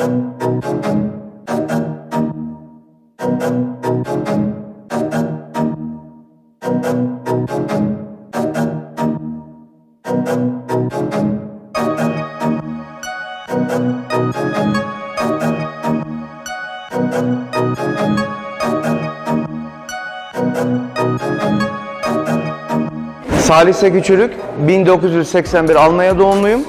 Salih Seküçürük, 1981 Almanya doğumluyum.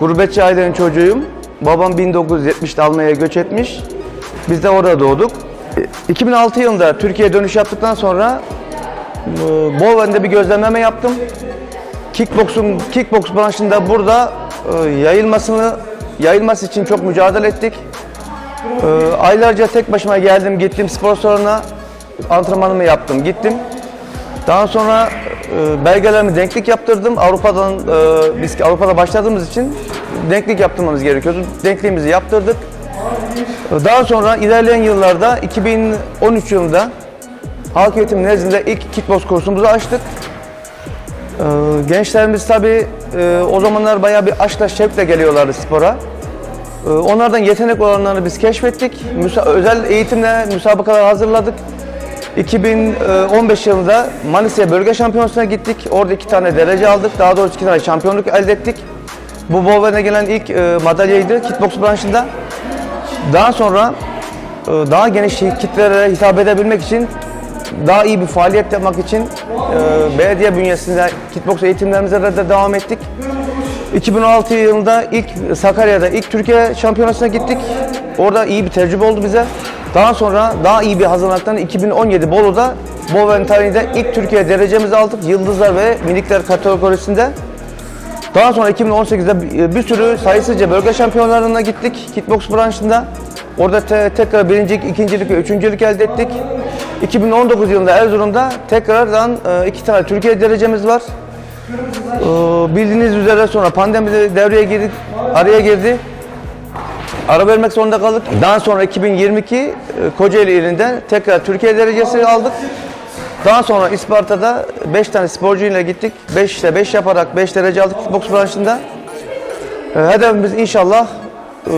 Gurbetçi ailenin çocuğuyum. Babam 1970'te Almanya'ya göç etmiş. Biz de orada doğduk. E, 2006 yılında Türkiye'ye dönüş yaptıktan sonra e, Boven'de bir gözlemleme yaptım. Kickbox'un kickbox branşında burada e, yayılmasını yayılması için çok mücadele ettik. E, aylarca tek başıma geldim, gittim spor salonuna antrenmanımı yaptım, gittim. Daha sonra belgelerimi denklik yaptırdım. Avrupa'dan biz Avrupa'da başladığımız için denklik yaptırmamız gerekiyordu. Denkliğimizi yaptırdık. Daha sonra ilerleyen yıllarda 2013 yılında halk eğitim nezdinde ilk kickbox kursumuzu açtık. E, Gençlerimiz tabii e, o zamanlar bayağı bir aşkla şevkle geliyorlardı spora. E, Onlardan yetenek olanlarını biz keşfettik. Özel eğitimle müsabakalar hazırladık. 2015 yılında Manisa Bölge Şampiyonası'na gittik. Orada iki tane derece aldık. Daha doğrusu iki tane şampiyonluk elde ettik. Bu Boven'e gelen ilk e, madalyaydı kickbox branşında. Daha sonra e, daha geniş kitlelere hitap edebilmek için daha iyi bir faaliyet yapmak için e, belediye bünyesinde kickbox eğitimlerimize de devam ettik. 2016 yılında ilk Sakarya'da ilk Türkiye şampiyonasına gittik. Orada iyi bir tecrübe oldu bize. Daha sonra daha iyi bir hazırlıktan 2017 Bolu'da Boven tarihinde ilk Türkiye derecemizi aldık. Yıldızlar ve minikler kategorisinde. Daha sonra 2018'de bir- sürü sayısızca bölge şampiyonlarına gittik kickbox branşında. Orada te- tekrar birincilik, ikincilik ve üçüncülük elde ettik. 2019 yılında Erzurum'da tekrardan e, iki tane Türkiye derecemiz var. Ee, Bildiğiniz üzere sonra pandemi de devreye girdi, araya girdi. Ara vermek zorunda kaldık. Daha sonra 2022 e, Kocaeli ilinde tekrar Türkiye derecesi aldık. Daha sonra İsparta'da 5 tane sporcuyla gittik. 5 ile 5 yaparak 5 derece aldık boks branşında. E, Hedefimiz inşallah e,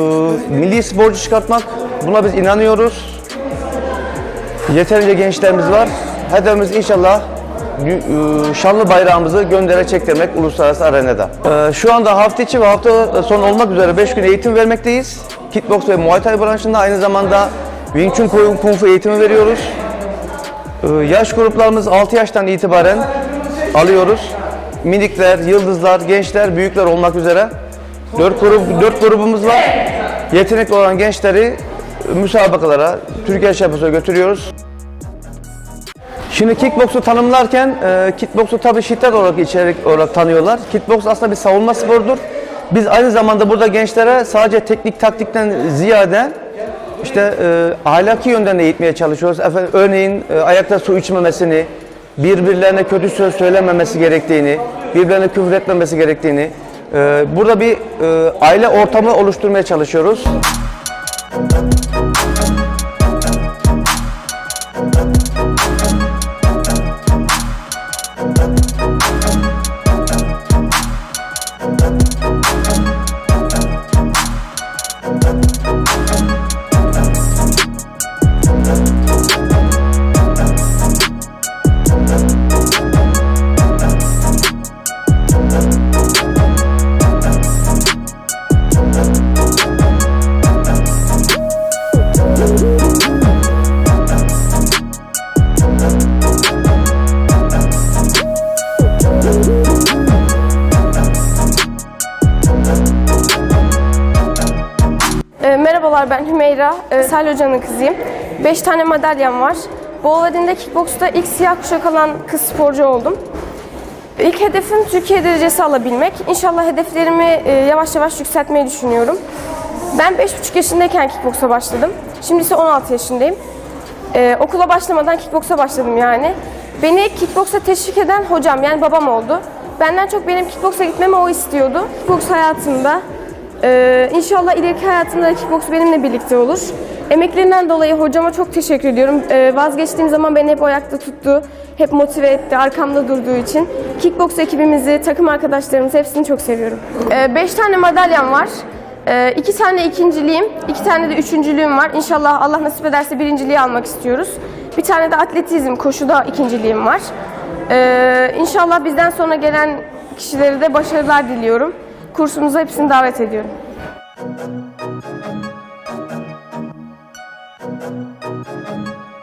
milli sporcu çıkartmak. Buna biz inanıyoruz. Yeterince gençlerimiz var. Hedefimiz inşallah e, şanlı bayrağımızı göndere çektirmek uluslararası arenada. E, Şu anda hafta içi ve hafta sonu olmak üzere 5 gün eğitim vermekteyiz. Kickbox ve Muay Thai branşında aynı zamanda Wing Chun Kung Fu eğitimi veriyoruz. E, Yaş gruplarımız 6 yaştan itibaren alıyoruz. Minikler, yıldızlar, gençler, büyükler olmak üzere 4 grup 4 grubumuz var. Yetenekli olan gençleri müsabakalara, Türkiye şampiyonasına götürüyoruz. Şimdi kickboksu tanımlarken e, kickboksu tabii şiddet olarak içerik olarak tanıyorlar. Kickboks aslında bir savunma sporudur. Biz aynı zamanda burada gençlere sadece teknik taktikten ziyade işte e, ahlaki yönden de eğitmeye çalışıyoruz. Efendim, örneğin e, ayakta su içmemesini, birbirlerine kötü söz söylememesi gerektiğini, birbirlerine küfür etmemesi gerektiğini, e, burada bir e, aile ortamı oluşturmaya çalışıyoruz. E, Salih Hoca'nın kızıyım. 5 tane madalyam var. Bu Ovadin'de kickboksta ilk siyah kuşak alan kız sporcu oldum. İlk hedefim Türkiye derecesi alabilmek. İnşallah hedeflerimi e, yavaş yavaş yükseltmeyi düşünüyorum. Ben 5,5 yaşındayken kickboksa başladım. Şimdi ise 16 yaşındayım. E, okula başlamadan kickboksa başladım yani. Beni kickboksa teşvik eden hocam yani babam oldu. Benden çok benim kickboksa gitmemi o istiyordu. Kickboks hayatımda ee, inşallah ileriki hayatımda kickboks benimle birlikte olur. Emeklerinden dolayı hocama çok teşekkür ediyorum. Ee, vazgeçtiğim zaman beni hep ayakta tuttu, hep motive etti, arkamda durduğu için. Kickboks ekibimizi, takım arkadaşlarımızı hepsini çok seviyorum. 5 tane madalyam var. Ee, iki tane ikinciliğim, iki tane de üçüncülüğüm var. İnşallah Allah nasip ederse birinciliği almak istiyoruz. Bir tane de atletizm, koşuda ikinciliğim var. Ee, inşallah bizden sonra gelen kişilere de başarılar diliyorum. Kursumuza hepsini davet ediyorum.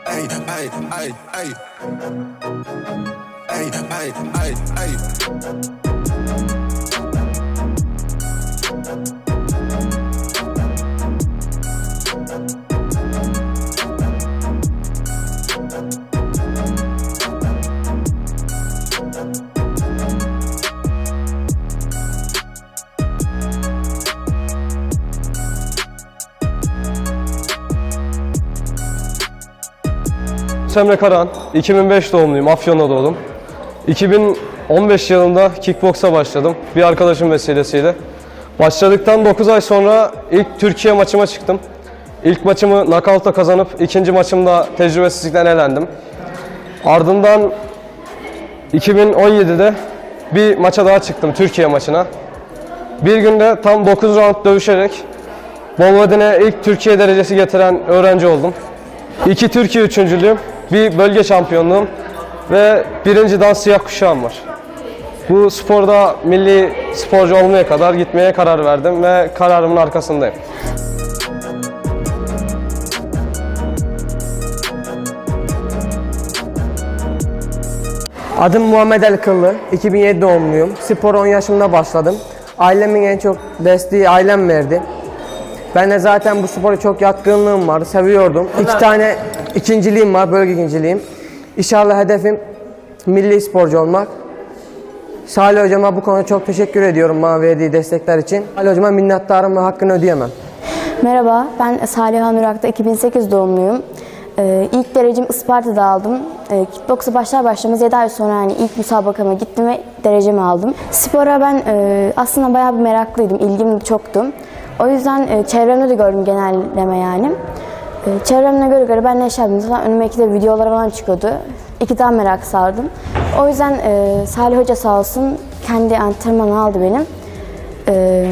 Ay, ay, ay, ay. Ay, ay, ay, ay. Semre Karahan, 2005 doğumluyum, Afyon'da doğdum. 2015 yılında kickboksa başladım, bir arkadaşım vesilesiyle. Başladıktan 9 ay sonra ilk Türkiye maçıma çıktım. İlk maçımı knockout'ta kazanıp ikinci maçımda tecrübesizlikten elendim. Ardından 2017'de bir maça daha çıktım, Türkiye maçına. Bir günde tam 9 round dövüşerek Bolvadin'e ilk Türkiye derecesi getiren öğrenci oldum. İki Türkiye üçüncülüğüm, bir bölge şampiyonluğum ve birinci dans siyah kuşağım var. Bu sporda milli sporcu olmaya kadar gitmeye karar verdim ve kararımın arkasındayım. Adım Muhammed El Kıllı, 2007 doğumluyum. Spor 10 yaşımda başladım. Ailemin en çok desteği ailem verdi. Ben de zaten bu spora çok yatkınlığım var, seviyordum. İki tane ikinciliğim var, bölge ikinciliğim. İnşallah hedefim milli sporcu olmak. Salih hocama bu konuda çok teşekkür ediyorum bana verdiği destekler için. Salih hocama minnettarım ve hakkını ödeyemem. Merhaba, ben Saliha Nurak'ta 2008 doğumluyum. Ee, ilk derecemi Isparta'da aldım. Ee, kickboksa başlar başlamaz 7 ay sonra yani ilk müsabakama gittim ve derecemi aldım. Spora ben e, aslında bayağı bir meraklıydım, ilgim çoktu. O yüzden e, çevremde de gördüm genelleme yani. E, çevremde göre göre ben ne iş yaptım önüme iki de videolar falan çıkıyordu. İki daha merak sardım. O yüzden e, Salih Hoca sağ olsun kendi antrenmanı aldı benim. Ee,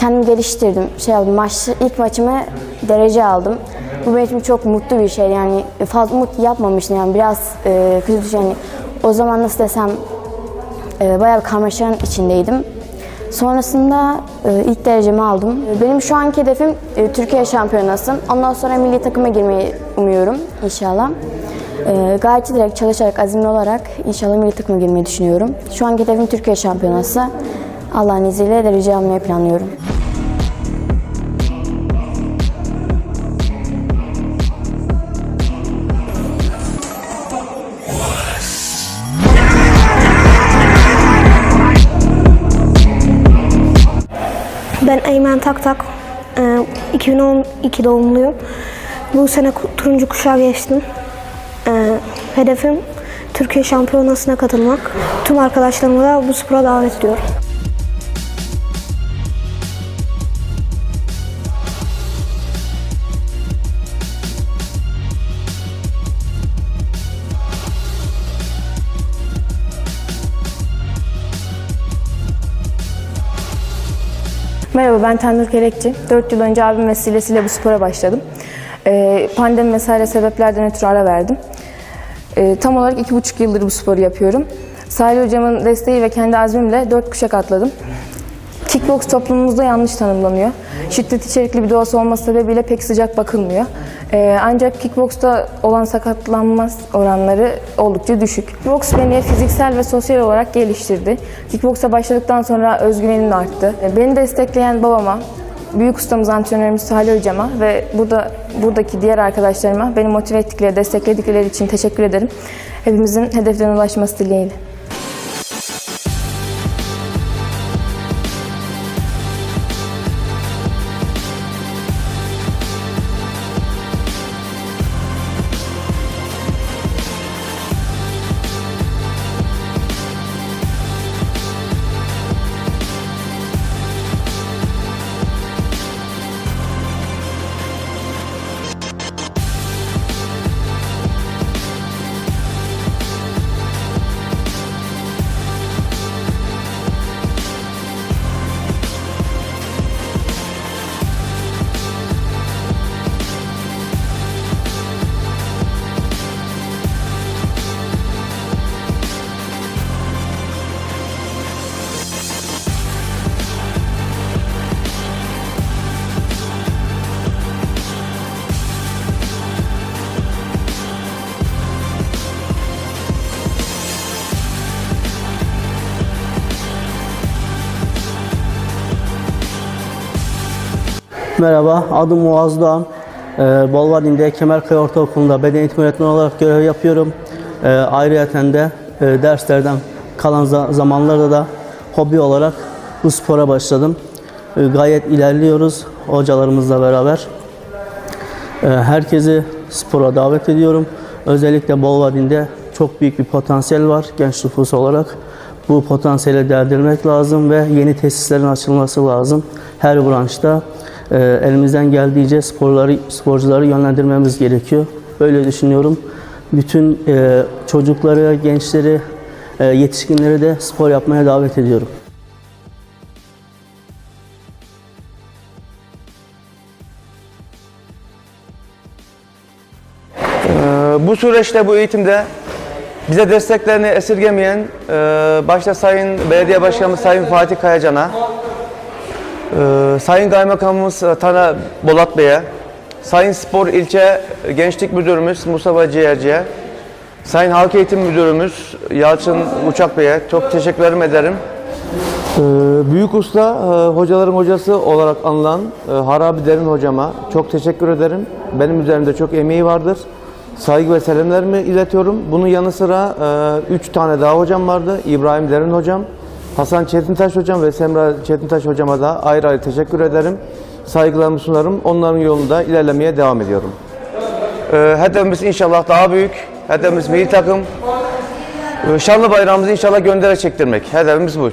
kendimi geliştirdim. Şey yaptım, maç, ilk maçımı derece aldım. Bu benim için çok mutlu bir şey. Yani fazla mutlu yapmamıştım yani biraz e, kötü. Yani o zaman nasıl desem e, bayağı bir karmaşanın içindeydim. Sonrasında e, ilk derecemi aldım. Benim şu anki hedefim e, Türkiye şampiyonası. Ondan sonra milli takıma girmeyi umuyorum inşallah. E, gayet direkt çalışarak, azimli olarak inşallah milli takıma girmeyi düşünüyorum. Şu anki hedefim Türkiye şampiyonası. Allah'ın izniyle derece almayı planlıyorum. Ben Eymen Taktak. Ee, 2012 doğumluyum. Bu sene turuncu kuşağı geçtim. Ee, hedefim Türkiye şampiyonasına katılmak. Tüm arkadaşlarımı da bu spora davet ediyorum. Merhaba ben Tanrı Kelekçi. 4 yıl önce abim vesilesiyle bu spora başladım. Ee, pandemi vesaire sebeplerden ötürü ara verdim. Ee, tam olarak 2,5 yıldır bu sporu yapıyorum. Salih hocamın desteği ve kendi azmimle 4 kuşak atladım. Kickbox toplumumuzda yanlış tanımlanıyor. Şiddet içerikli bir doğası olması sebebiyle pek sıcak bakılmıyor. Ee, ancak kickboksta olan sakatlanma oranları oldukça düşük. Kickbox beni fiziksel ve sosyal olarak geliştirdi. Kickboksa başladıktan sonra özgüvenim arttı. Ee, Beni destekleyen babama, büyük ustamız antrenörümüz Salih hocama ve burada buradaki diğer arkadaşlarıma beni motive ettikleri, destekledikleri için teşekkür ederim. Hepimizin hedeflerine ulaşması dileğiyle. Merhaba, adım Muaz Doğan. Ee, Bolvadin'de Kemerköy Ortaokulu'nda beden eğitimi öğretmeni olarak görev yapıyorum. Ee, ayrıyeten de e, derslerden kalan za- zamanlarda da hobi olarak bu spora başladım. Ee, gayet ilerliyoruz hocalarımızla beraber. Ee, herkesi spora davet ediyorum. Özellikle Bolvadin'de çok büyük bir potansiyel var genç nüfus olarak. Bu potansiyeli değerlendirmek lazım ve yeni tesislerin açılması lazım. Her branşta e, elimizden geldiğince sporları, sporcuları yönlendirmemiz gerekiyor. Böyle düşünüyorum. Bütün e, çocukları, gençleri, e, yetişkinleri de spor yapmaya davet ediyorum. Ee, bu süreçte, bu eğitimde bize desteklerini esirgemeyen e, başta Sayın Belediye Başkanımız Sayın Fatih Kayacan'a, e, Sayın Kaymakamımız Tana Bolat Bey'e, Sayın Spor İlçe Gençlik Müdürümüz Mustafa Ciğerci'ye, Sayın Halk Eğitim Müdürümüz Yalçın Uçak Bey'e çok teşekkür ederim. Ee, Büyük usta, e, hocaların hocası olarak anılan e, Harabi Derin hocama çok teşekkür ederim. Benim üzerimde çok emeği vardır. Saygı ve selamlarımı iletiyorum. Bunun yanı sıra 3 tane daha hocam vardı. İbrahim Derin hocam, Hasan Çetintaş hocam ve Semra Çetintaş hocama da ayrı ayrı teşekkür ederim. Saygılarımı sunarım. Onların yolunda ilerlemeye devam ediyorum. Ee, Hedefimiz inşallah daha büyük. Hedefimiz milli takım. Ee, Şanlı bayrağımızı inşallah göndere çektirmek. Hedefimiz bu.